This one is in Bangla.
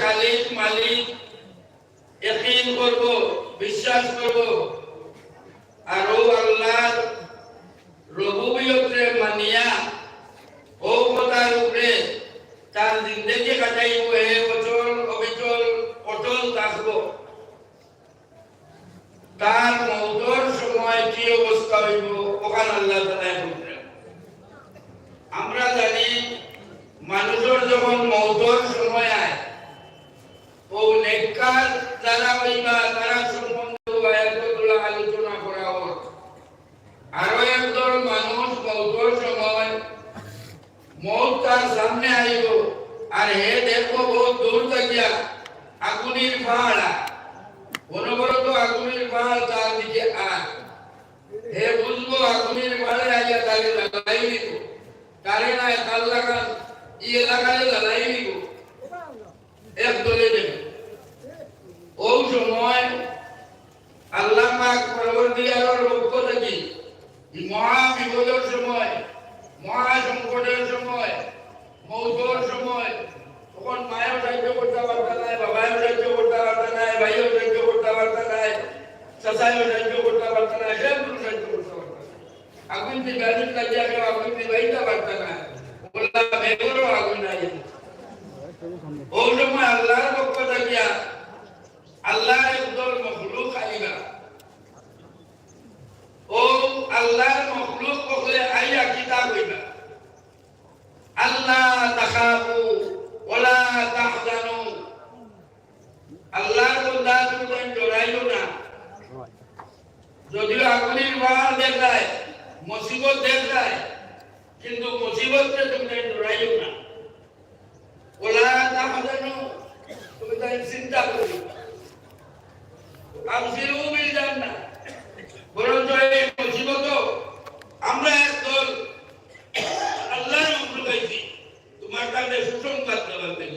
খালিক মালিক। ইকিন করব, বিশ্বাস করব। আর ও আল্লাহর রবুবিয়তরে মানিয়া ও কথার উপরে তার জিন্দগি কাটাইব, হে অচল, অবিচল, অটল থাকব। তার মৌতর সময় কি অবস্থা হইব ওখানে আল্লাহ আমরা জানি, মানুষের যখন মৌতর সময় আয় ও যারা হইবা তারা সম্বন্ধে আয়াতগুলো আলোচনা করা হোক আরও একদল মানুষ মৌতর সময় মৌত তার সামনে আইব আর হে দেখো বহুত দূর থাকিয়া আগুনের পাহাড়া। অনবরত আগুনের পাহাড় তার দিকে আয় হে বুঝব আগুনের পাহাড়ে আইয়া তাকে জ্বালাই দিব। তারে না কাল লাগান, ই এলাকায় জ্বালাই দিব। এক দলে দেবে পরবর্তীকালের পক্ষ থেকে এই মহা বিপদের সময় মহা সংকটের সময় মৌতর সময় তখন মায়ের সাহায্য করতে পারত নাই বাবাও সাহায্য করতে পারত নাই ভাইও সাহায্য করতে পারত নাই চাচাইও সাহায্য করতে পারত না সব কোনো সাহায্য করতে পারত না আগুন দিয়ে গাড়ি লাগিয়ে কেউ আগুন দিয়ে বাইতে পারত না বললা বেগরও আগুন নাই ওই সময় আল্লাহর আল্লাহর মখলুক পকলে আইয়া কিতাব হইবা। আল্লাহ তাখাবু ওলা তাহজানু। আল্লাহর বন্দা তুমি জড়াইও না। যদিও আগুনের বাহার দেখায় মুসিবত দেখায় কিন্তু মুসিবতকে তুমি জড়াইও না। ওলা তাহজানু, তুমি তাই চিন্তা করি। আমসিরু